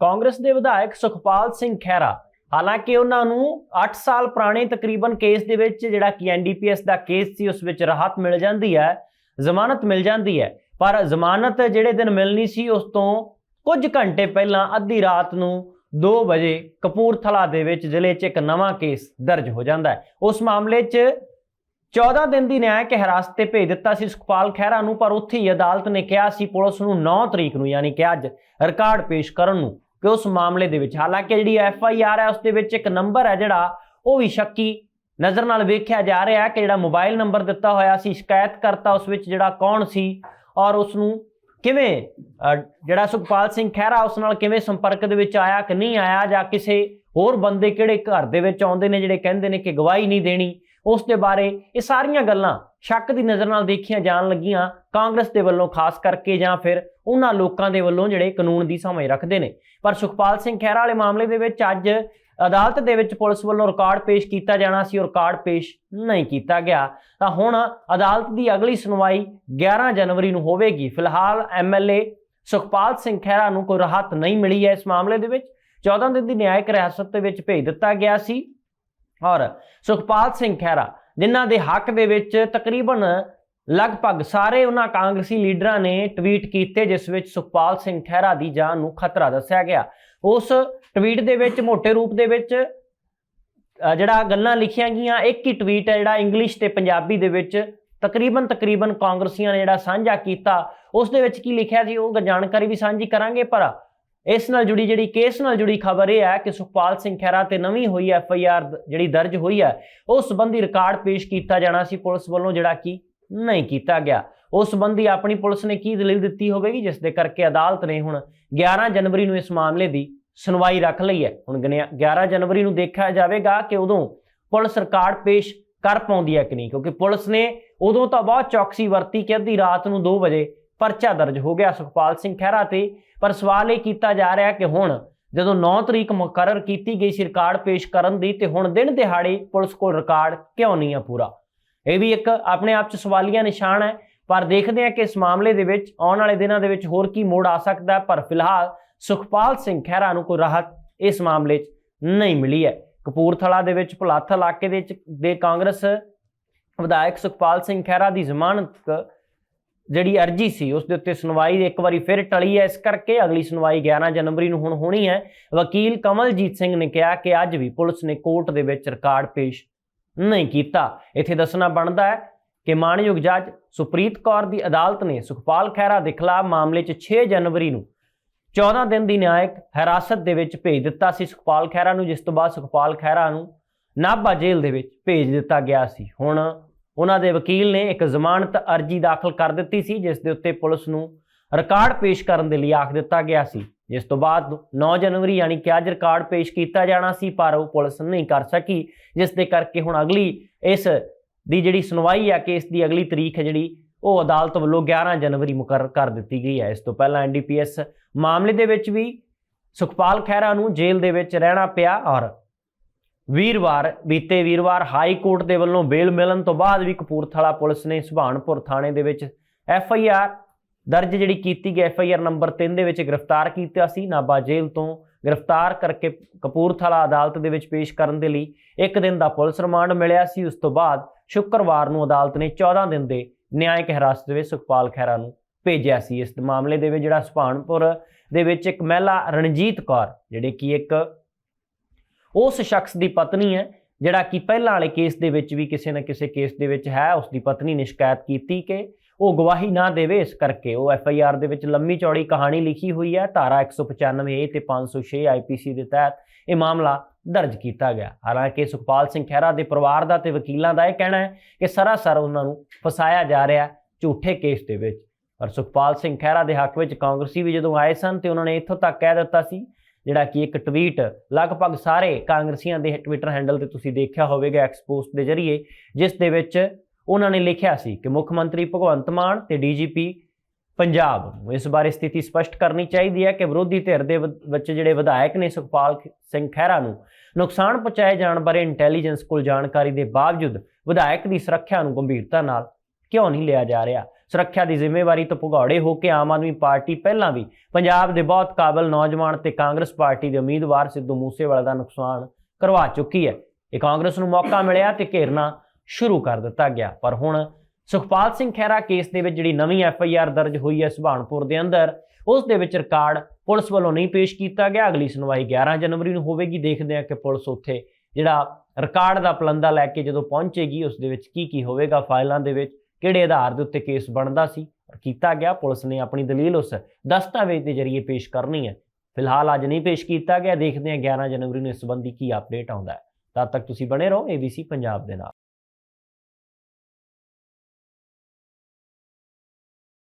ਕਾਂਗਰਸ ਦੇ ਵਿਧਾਇਕ ਸੁਖਪਾਲ ਸਿੰਘ ਖਹਿਰਾ, ਹਾਲਾਂਕਿ ਉਹਨਾਂ ਨੂੰ 8 ਸਾਲ ਪੁਰਾਣੇ ਤਕਰੀਬਨ ਕੇਸ ਦੇ ਵਿੱਚ ਜਿਹੜਾ ਕਿ ਐਨਡੀਪੀਐਸ ਦਾ ਕੇਸ ਸੀ, ਉਸ ਵਿੱਚ ਰਾਹਤ ਮਿਲ ਜਾਂਦੀ ਹੈ, ਜ਼ਮਾਨਤ ਮਿਲ ਜਾਂਦੀ ਹੈ, ਪਰ ਜ਼ਮਾਨਤ ਜਿਹੜੇ ਦਿਨ ਮਿਲਣੀ ਸੀ, ਉਸ ਤੋਂ ਕੁਝ ਘੰਟੇ ਪਹਿਲਾਂ ਅੱਧੀ ਰਾਤ ਨੂੰ 2 ਵਜੇ ਕਪੂਰਥਲਾ ਦੇ ਵਿੱਚ ਜ਼ਿਲ੍ਹੇ 'ਚ ਇੱਕ ਨਵਾਂ ਕੇਸ ਦਰਜ ਹੋ ਜਾਂਦਾ ਹੈ। ਉਸ ਮਾਮਲੇ 'ਚ 14 ਦਿਨ ਦੀ ਨਿਆਇਕ ਹਿਰਾਸਤ ਤੇ ਭੇਜ ਦਿੱਤਾ ਸੀ ਸੁਖਪਾਲ ਖਹਿਰਾ ਨੂੰ, ਪਰ ਉੱਥੇ ਹੀ ਅਦਾਲਤ ਨੇ ਕਿਹਾ ਸੀ, ਪੁਲਿਸ ਨੂੰ 9 ਤਰੀਕ ਨੂੰ, ਯਾਨੀ ਕਿ ਅੱਜ, ਰਿਕਾਰਡ ਪੇਸ਼ ਕਰਨ ਨੂੰ। ਕਿ ਉਸ ਮਾਮਲੇ ਦੇ ਵਿੱਚ, ਹਾਲਾਂਕਿ ਜਿਹੜੀ ਐਫ ਆਈ ਆਰ ਹੈ, ਉਸ ਦੇ ਵਿੱਚ ਇੱਕ ਨੰਬਰ ਹੈ ਜਿਹੜਾ, ਉਹ ਵੀ ਸ਼ੱਕੀ ਨਜ਼ਰ ਨਾਲ ਵੇਖਿਆ ਜਾ ਰਿਹਾ ਹੈ ਕਿ ਜਿਹੜਾ ਮੋਬਾਈਲ ਨੰਬਰ ਦਿੱਤਾ ਹੋਇਆ ਸੀ ਸ਼ਿਕਾਇਤ ਕਰਤਾ ਉਸ ਵਿੱਚ ਜਿਹੜਾ ਕੌਣ ਸੀ ਔਰ ਉਸ ਨੂੰ ਕਿਵੇਂ ਜਿਹੜਾ ਸੁਖਪਾਲ ਸਿੰਘ ਖਹਿਰਾ ਉਸ ਨਾਲ ਕਿਵੇਂ ਸੰਪਰਕ ਦੇ ਵਿੱਚ ਆਇਆ ਕਿ ਨਹੀਂ ਆਇਆ ਜਾਂ ਕਿਸੇ ਹੋਰ ਬੰਦੇ ਕਿਹੜੇ ਘਰ ਦੇ ਵਿੱਚ ਆਉਂਦੇ ਨੇ ਜਿਹੜੇ ਕਹਿੰਦੇ ਨੇ ਕਿ ਗਵਾਹੀ ਨਹੀਂ ਦੇਣੀ ਉਸ ਦੇ ਬਾਰੇ ਇਹ ਸਾਰੀਆਂ ਗੱਲਾਂ ਸ਼ੱਕ ਦੀ ਨਜ਼ਰ ਨਾਲ ਦੇਖੀਆਂ ਜਾਣ ਲੱਗੀਆਂ ਕਾਂਗਰਸ ਦੇ ਵੱਲੋਂ, ਖਾਸ ਕਰਕੇ ਜਾਂ ਫਿਰ ਉਹਨਾਂ ਲੋਕਾਂ ਦੇ ਵੱਲੋਂ ਜਿਹੜੇ ਕਾਨੂੰਨ ਦੀ ਸਮਝ ਰੱਖਦੇ ਨੇ। ਪਰ ਸੁਖਪਾਲ ਸਿੰਘ ਖਹਿਰਾ ਵਾਲੇ ਮਾਮਲੇ ਦੇ ਵਿੱਚ ਅੱਜ ਅਦਾਲਤ ਦੇ ਵਿੱਚ ਪੁਲਿਸ ਵੱਲੋਂ ਰਿਕਾਰਡ ਪੇਸ਼ ਕੀਤਾ ਜਾਣਾ ਸੀ ਔਰ ਰਿਕਾਰਡ ਪੇਸ਼ ਨਹੀਂ ਕੀਤਾ ਗਿਆ। ਤਾਂ ਹੁਣ ਅਦਾਲਤ ਦੀ ਅਗਲੀ ਸੁਣਵਾਈ 11 ਜਨਵਰੀ ਨੂੰ ਹੋਵੇਗੀ। ਫਿਲਹਾਲ ਐਮਐਲਏ ਸੁਖਪਾਲ ਸਿੰਘ ਖਹਿਰਾ ਨੂੰ ਕੋਈ ਰਾਹਤ ਨਹੀਂ ਮਿਲੀ ਹੈ ਇਸ ਮਾਮਲੇ ਦੇ ਵਿੱਚ। 14 ਦਿਨ ਦੀ ਨਿਆਇਕ ਹਿਰਾਸਤ ਦੇ ਵਿੱਚ ਭੇਜ ਦਿੱਤਾ ਗਿਆ ਸੀ। ਔਰ ਸੁਖਪਾਲ ਸਿੰਘ ਖਹਿਰਾ, ਜਿਨ੍ਹਾਂ ਦੇ ਹੱਕ ਦੇ ਵਿੱਚ ਤਕਰੀਬਨ ਲਗਭਗ ਸਾਰੇ ਉਹਨਾਂ ਕਾਂਗਰਸੀ ਲੀਡਰਾਂ ਨੇ ਟਵੀਟ ਕੀਤੇ, ਜਿਸ ਵਿੱਚ ਸੁਖਪਾਲ ਸਿੰਘ ਖਹਿਰਾ ਦੀ ਜਾਨ ਨੂੰ ਖਤਰਾ ਦੱਸਿਆ ਗਿਆ। ਉਸ ਟਵੀਟ ਦੇ ਵਿੱਚ, ਮੋٹے ਰੂਪ ਦੇ ਵਿੱਚ ਜਿਹੜਾ ਗੱਲਾਂ ਲਿਖੀਆਂ ਗਈਆਂ, ਇੱਕ ਹੀ ਟਵੀਟ ਹੈ ਜਿਹੜਾ ਇੰਗਲਿਸ਼ ਤੇ ਪੰਜਾਬੀ ਦੇ ਵਿੱਚ ਤਕਰੀਬਨ ਤਕਰੀਬਨ ਕਾਂਗਰਸੀਆਂ ਨੇ ਜਿਹੜਾ ਸਾਂਝਾ ਕੀਤਾ। ਉਸ ਦੇ ਵਿੱਚ ਕੀ ਲਿਖਿਆ ਸੀ? ਉਹ ਜਾਣਕਾਰੀ ਵੀ ਸਾਂਝੀ ਕਰਾਂਗੇ, ਪਰ ਇਸ ਨਾਲ ਜੁੜੀ ਜਿਹੜੀ ਕੇਸ ਨਾਲ ਜੁੜੀ ਖਬਰ ਇਹ ਹੈ ਕਿ ਸੁਖਪਾਲ ਸਿੰਘ ਖਹਿਰਾ ਤੇ ਨਵੀਂ ਹੋਈ ਐਫ ਆਈ ਆਰ ਜਿਹੜੀ ਦਰਜ ਹੋਈ ਹੈ ਉਸ ਸੰਬੰਧੀ ਰਿਕਾਰਡ ਪੇਸ਼ ਕੀਤਾ ਜਾਣਾ ਸੀ ਪੁਲਿਸ ਵੱਲੋਂ, ਜਿਹੜਾ ਕਿ ਨਹੀਂ ਕੀਤਾ ਗਿਆ। ਉਸ ਸੰਬੰਧੀ ਆਪਣੀ ਪੁਲਿਸ ਨੇ ਕੀ ਦਲੀਲ ਦਿੱਤੀ ਹੋਵੇਗੀ, ਜਿਸ ਦੇ ਕਰਕੇ ਅਦਾਲਤ ਨੇ ਹੁਣ 11 ਜਨਵਰੀ ਨੂੰ ਇਸ ਮਾਮਲੇ ਦੀ ਸੁਣਵਾਈ ਰੱਖ ਲਈ ਹੈ। ਹੁਣ ਗਨਿਆ- 11 ਜਨਵਰੀ ਨੂੰ ਦੇਖਿਆ ਜਾਵੇਗਾ ਕਿ ਉਦੋਂ ਪੁਲਿਸ ਰਿਕਾਰਡ ਪੇਸ਼ ਕਰ ਪਾਉਂਦੀ ਹੈ ਕਿ ਨਹੀਂ, ਕਿਉਂਕਿ ਪੁਲਿਸ ਨੇ ਉਦੋਂ ਤਾਂ ਬਹੁਤ ਚੌਕਸੀ ਵਰਤੀ ਕਿ ਅੱਧੀ ਰਾਤ ਨੂੰ 2 ਵਜੇ ਪਰਚਾ ਦਰਜ ਹੋ ਗਿਆ ਸੁਖਪਾਲ ਸਿੰਘ ਖਹਿਰਾ ਤੇ। ਪਰ ਸਵਾਲ ਇਹ ਕੀਤਾ ਜਾ ਰਿਹਾ ਕਿ ਹੁਣ ਜਦੋਂ 9 ਤਰੀਕ ਮੁਕਰਰ ਕੀਤੀ ਗਈ ਸੀ ਰਿਕਾਰਡ ਪੇਸ਼ ਕਰਨ ਦੀ, ਤੇ ਹੁਣ ਦਿਨ ਦਿਹਾੜੇ ਪੁਲਿਸ ਕੋਲ ਰਿਕਾਰਡ ਕਿਉਂ ਨਹੀਂ ਆ ਪੂਰਾ? ਇਹ ਵੀ ਇੱਕ ਆਪਣੇ ਆਪ 'ਚ ਸਵਾਲੀਆ ਨਿਸ਼ਾਨ ਹੈ, ਪਰ ਦੇਖਦੇ ਹਾਂ ਕਿ ਇਸ ਮਾਮਲੇ ਦੇ ਵਿੱਚ ਆਉਣ ਵਾਲੇ ਦਿਨਾਂ ਦੇ ਵਿੱਚ ਹੋਰ ਕੀ ਮੋੜ ਆ ਸਕਦਾ ਪਰ ਫਿਲਹਾਲ ਸੁਖਪਾਲ ਸਿੰਘ ਖਹਿਰਾ ਨੂੰ ਕੋਈ ਰਾਹਤ ਇਸ ਮਾਮਲੇ 'ਚ ਨਹੀਂ ਮਿਲੀ ਹੈ। ਕਪੂਰਥਲਾ ਦੇ ਵਿੱਚ ਭੁਲਾਥ ਇਲਾਕੇ ਦੇ ਦੇ ਕਾਂਗਰਸ ਵਿਧਾਇਕ ਸੁਖਪਾਲ ਸਿੰਘ ਖਹਿਰਾ ਦੀ ਜ਼ਮਾਨਤ ਜਿਹੜੀ ਅਰਜੀ ਸੀ, ਉਸ ਦੇ ਉੱਤੇ ਸੁਣਵਾਈ ਇੱਕ ਵਾਰੀ ਫਿਰ ਟਲੀ ਹੈ। ਇਸ ਕਰਕੇ ਅਗਲੀ ਸੁਣਵਾਈ 11 ਜਨਵਰੀ ਨੂੰ ਹੁਣ ਹੋਣੀ ਹੈ। ਵਕੀਲ ਕਮਲਜੀਤ ਸਿੰਘ ਨੇ ਕਿਹਾ ਕਿ ਅੱਜ ਵੀ ਪੁਲਿਸ ਨੇ ਕੋਰਟ ਦੇ ਵਿੱਚ ਰਿਕਾਰਡ ਪੇਸ਼ ਨਹੀਂ ਕੀਤਾ। ਇੱਥੇ ਦੱਸਣਾ ਬਣਦਾ ਹੈ ਕਿ ਮਾਣਯੋਗ ਜੱਜ ਸੁਪ੍ਰੀਤ ਕੌਰ ਦੀ ਅਦਾਲਤ ਨੇ ਸੁਖਪਾਲ ਖਹਿਰਾ ਦੇ ਖਿਲਾਫ ਮਾਮਲੇ 'ਚ 6 ਜਨਵਰੀ ਨੂੰ 14 ਦਿਨ ਦੀ ਨਿਆਇਕ ਹਿਰਾਸਤ ਦੇ ਵਿੱਚ ਭੇਜ ਦਿੱਤਾ ਸੀ। ਸੁਖਪਾਲ ਖਹਿਰਾ ਨੂੰ, ਜਿਸ ਤੋਂ ਬਾਅਦ ਸੁਖਪਾਲ ਖਹਿਰਾ ਨੂੰ ਨਾਭਾ ਜੇਲ੍ਹ ਦੇ ਵਿੱਚ ਭੇਜ ਦਿੱਤਾ ਗਿਆ ਸੀ। ਹੁਣ ਉਹਨਾਂ ਦੇ ਵਕੀਲ ਨੇ ਇੱਕ ਜ਼ਮਾਨਤ ਅਰਜੀ ਦਾਖਲ ਕਰ ਦਿੱਤੀ ਸੀ, ਜਿਸ ਦੇ ਉੱਤੇ ਪੁਲਿਸ ਨੂੰ ਰਿਕਾਰਡ ਪੇਸ਼ ਕਰਨ ਦੇ ਲਈ ਆਖ ਦਿੱਤਾ ਗਿਆ ਸੀ। ਜਿਸ ਤੋਂ ਬਾਅਦ 9 ਜਨਵਰੀ ਯਾਨੀ ਕਿ ਅੱਜ ਰਿਕਾਰਡ ਪੇਸ਼ ਕੀਤਾ ਜਾਣਾ ਸੀ, ਪਰ ਉਹ ਪੁਲਿਸ ਨਹੀਂ ਕਰ ਸਕੀ, ਜਿਸ ਦੇ ਕਰਕੇ ਹੁਣ ਅਗਲੀ ਇਸ ਦੀ ਜਿਹੜੀ ਸੁਣਵਾਈ ਹੈ ਕੇਸ ਦੀ ਅਗਲੀ ਤਰੀਕ ਹੈ ਜਿਹੜੀ, ਉਹ ਅਦਾਲਤ ਵੱਲੋਂ 11 ਜਨਵਰੀ ਮੁਕਰਰ ਕਰ ਦਿੱਤੀ ਗਈ ਹੈ। ਇਸ ਤੋਂ ਪਹਿਲਾਂ ਐਨਡੀਪੀਐਸ ਮਾਮਲੇ ਦੇ ਵਿੱਚ ਵੀ ਸੁਖਪਾਲ ਖਹਿਰਾ ਨੂੰ ਜੇਲ੍ਹ ਦੇ ਵਿੱਚ ਰਹਿਣਾ ਪਿਆ ਔਰ ਵੀਰਵਾਰ, ਬੀਤੇ ਵੀਰਵਾਰ ਹਾਈ ਕੋਰਟ ਦੇ ਵੱਲੋਂ ਬੇਲ ਮਿਲਣ ਤੋਂ ਬਾਅਦ ਵੀ ਕਪੂਰਥਲਾ ਪੁਲਿਸ ਨੇ ਸੁਭਾਨਪੁਰ ਥਾਣੇ ਦੇ ਵਿੱਚ ਐਫ ਆਈ ਆਰ ਦਰਜ ਜਿਹੜੀ ਕੀਤੀ ਗਈ ਐਫ ਆਈ ਆਰ ਨੰਬਰ 3 ਦੇ ਵਿੱਚ ਗ੍ਰਿਫਤਾਰ ਕੀਤਾ ਸੀ। ਨਾਭਾ ਜੇਲ੍ਹ ਤੋਂ ਗ੍ਰਿਫਤਾਰ ਕਰਕੇ ਕਪੂਰਥਲਾ ਅਦਾਲਤ ਦੇ ਵਿੱਚ ਪੇਸ਼ ਕਰਨ ਦੇ ਲਈ ਇੱਕ ਦਿਨ ਦਾ ਪੁਲਿਸ ਰਿਮਾਂਡ ਮਿਲਿਆ ਸੀ। ਉਸ ਤੋਂ ਬਾਅਦ ਸ਼ੁੱਕਰਵਾਰ ਨੂੰ ਅਦਾਲਤ ਨੇ 14 ਦਿਨ ਦੇ ਨਿਆਇਕ ਹਿਰਾਸਤ ਵਿੱਚ ਸੁਖਪਾਲ ਖਹਿਰਾ ਨੂੰ ਭੇਜਿਆ ਸੀ। ਇਸ ਮਾਮਲੇ ਦੇ ਵਿੱਚ ਜਿਹੜਾ ਸੁਭਾਨਪੁਰ ਦੇ ਵਿੱਚ ਇੱਕ ਮਹਿਲਾ ਰਣਜੀਤ ਕੌਰ, ਜਿਹੜੇ ਕਿ ਇੱਕ ਉਸ ਸ਼ਖਸ ਦੀ ਪਤਨੀ ਹੈ, ਜਿਹੜਾ ਕਿ ਪਹਿਲਾਂ ਵਾਲੇ ਕੇਸ ਦੇ ਵਿੱਚ ਵੀ ਕਿਸੇ ਨਾ ਕਿਸੇ ਕੇਸ ਦੇ ਵਿੱਚ ਹੈ ਉਸ ਦੀ ਪਤਨੀ ਨੇ ਸ਼ਿਕਾਇਤ ਕੀਤੀ ਕਿ ਉਹ ਗਵਾਹੀ ਨਾ ਦੇਵੇ, ਇਸ ਕਰਕੇ ਉਹ ਐਫ ਆਈ ਆਰ ਦੇ ਵਿੱਚ ਲੰਮੀ ਚੌੜੀ ਕਹਾਣੀ ਲਿਖੀ ਹੋਈ ਹੈ, ਧਾਰਾ 195 ਏ ਤੇ 506 ਆਈਪੀਸੀ ਦੇ ਤਹਿਤ ਇਹ ਮਾਮਲਾ ਦਰਜ ਕੀਤਾ ਗਿਆ। ਹਾਲਾਂਕਿ ਸੁਖਪਾਲ ਸਿੰਘ ਖਹਿਰਾ ਦੇ ਪਰਿਵਾਰ ਦਾ ਤੇ ਵਕੀਲਾਂ ਦਾ ਇਹ ਕਹਿਣਾ ਹੈ ਕਿ ਸਰਾਸਰ ਉਹਨਾਂ ਨੂੰ ਫਸਾਇਆ ਜਾ ਰਿਹਾ ਝੂਠੇ ਕੇਸ ਦੇ ਵਿੱਚ। ਪਰ ਸੁਖਪਾਲ ਸਿੰਘ ਖਹਿਰਾ ਦੇ ਹੱਕ ਵਿੱਚ ਕਾਂਗਰਸੀ ਵੀ ਜਦੋਂ ਆਏ ਸਨ ਤੇ ਉਹਨਾਂ ਨੇ ਇੱਥੋਂ ਤੱਕ ਕਹਿ ਦਿੱਤਾ ਸੀ ਜਿਹੜਾ ਕਿ ਇੱਕ ਟਵੀਟ ਲਗਭਗ ਸਾਰੇ ਕਾਂਗਰਸੀਆਂ ਦੇ ਟਵਿੱਟਰ ਹੈਂਡਲ ਤੇ ਤੁਸੀਂ ਦੇਖਿਆ ਹੋਵੇਗਾ ਐਕਸਪੋਸਟ ਦੇ ਜ਼ਰੀਏ, ਜਿਸ ਦੇ ਵਿੱਚ ਉਹਨਾਂ ਨੇ ਲਿਖਿਆ ਸੀ ਕਿ ਮੁੱਖ ਮੰਤਰੀ ਭਗਵੰਤ ਮਾਨ ਤੇ ਡੀਜੀਪੀ ਪੰਜਾਬ ਨੂੰ ਇਸ ਬਾਰੇ ਸਥਿਤੀ ਸਪਸ਼ਟ ਕਰਨੀ ਚਾਹੀਦੀ ਹੈ ਕਿ ਵਿਰੋਧੀ ਧਿਰ ਦੇ ਵਿੱਚ ਜਿਹੜੇ ਵਿਧਾਇਕ ਨੇ ਸੁਖਪਾਲ ਸਿੰਘ ਖਹਿਰਾ ਨੂੰ ਨੁਕਸਾਨ ਪਹੁੰਚਾਏ ਜਾਣ ਬਾਰੇ ਇੰਟੈਲੀਜੈਂਸ ਕੋਲ ਜਾਣਕਾਰੀ ਦੇ ਬਾਵਜੂਦ ਵਿਧਾਇਕ ਦੀ ਸੁਰੱਖਿਆ ਨੂੰ ਗੰਭੀਰਤਾ ਨਾਲ ਕਿਉਂ ਨਹੀਂ ਲਿਆ ਜਾ ਰਿਹਾ। ਸੁਰੱਖਿਆ ਦੀ ਜ਼ਿੰਮੇਵਾਰੀ ਤੋਂ ਭਗੌੜੇ ਹੋ ਕੇ ਆਮ ਆਦਮੀ ਪਾਰਟੀ ਪਹਿਲਾਂ ਵੀ ਪੰਜਾਬ ਦੇ ਬਹੁਤ ਕਾਬਲ ਨੌਜਵਾਨ ਤੇ ਕਾਂਗਰਸ ਪਾਰਟੀ ਦੇ ਉਮੀਦਵਾਰ ਸਿੱਧੂ ਮੂਸੇਵਾਲਾ ਦਾ ਨੁਕਸਾਨ ਕਰਵਾ ਚੁੱਕੀ ਹੈ। ਇਹ ਕਾਂਗਰਸ ਨੂੰ ਮੌਕਾ ਮਿਲਿਆ ਤੇ ਘੇਰਨਾ ਸ਼ੁਰੂ ਕਰ ਦਿੱਤਾ ਗਿਆ। ਪਰ ਹੁਣ ਸੁਖਪਾਲ ਸਿੰਘ ਖਹਿਰਾ ਕੇਸ ਦੇ ਵਿੱਚ ਜਿਹੜੀ ਨਵੀਂ ਐਫ ਆਈ ਆਰ ਦਰਜ ਹੋਈ ਹੈ ਸੁਭਾਨਪੁਰ ਦੇ ਅੰਦਰ, ਉਸ ਦੇ ਵਿੱਚ ਰਿਕਾਰਡ ਪੁਲਿਸ ਵੱਲੋਂ ਨਹੀਂ ਪੇਸ਼ ਕੀਤਾ ਗਿਆ। ਅਗਲੀ ਸੁਣਵਾਈ 11 ਜਨਵਰੀ ਨੂੰ ਹੋਵੇਗੀ। ਦੇਖਦੇ ਹਾਂ ਕਿ ਪੁਲਿਸ ਉੱਥੇ ਜਿਹੜਾ ਰਿਕਾਰਡ ਦਾ ਪਲੰਦਾ ਲੈ ਕੇ ਜਦੋਂ ਪਹੁੰਚੇਗੀ, ਉਸ ਦੇ ਵਿੱਚ ਕੀ ਕੀ ਹੋਵੇਗਾ। ਫਾਈਲਾਂ ਦੇ ਵਿੱਚ ਕਿਹੜੇ ਆਧਾਰ ਦੇ ਉੱਤੇ ਕੇਸ ਬਣਦਾ ਸੀ, ਔਰ ਕੀਤਾ ਗਿਆ, ਪੁਲਿਸ ਨੇ ਆਪਣੀ ਦਲੀਲ ਉਸ ਦਸਤਾਵੇਜ਼ ਦੇ ਜ਼ਰੀਏ ਪੇਸ਼ ਕਰਨੀ ਹੈ। ਫਿਲਹਾਲ ਅੱਜ ਨਹੀਂ ਪੇਸ਼ ਕੀਤਾ ਗਿਆ, ਦੇਖਦੇ ਹਾਂ 11 ਜਨਵਰੀ ਨੂੰ ਇਸ ਸੰਬੰਧੀ ਕੀ ਅਪਡੇਟ ਆਉਂਦਾ ਹੈ। ਤਦ ਤੱਕ ਤੁਸੀਂ ਬਣੇ ਰਹੋ ABC ਪੰਜਾਬ ਦੇ ਨਾਲ।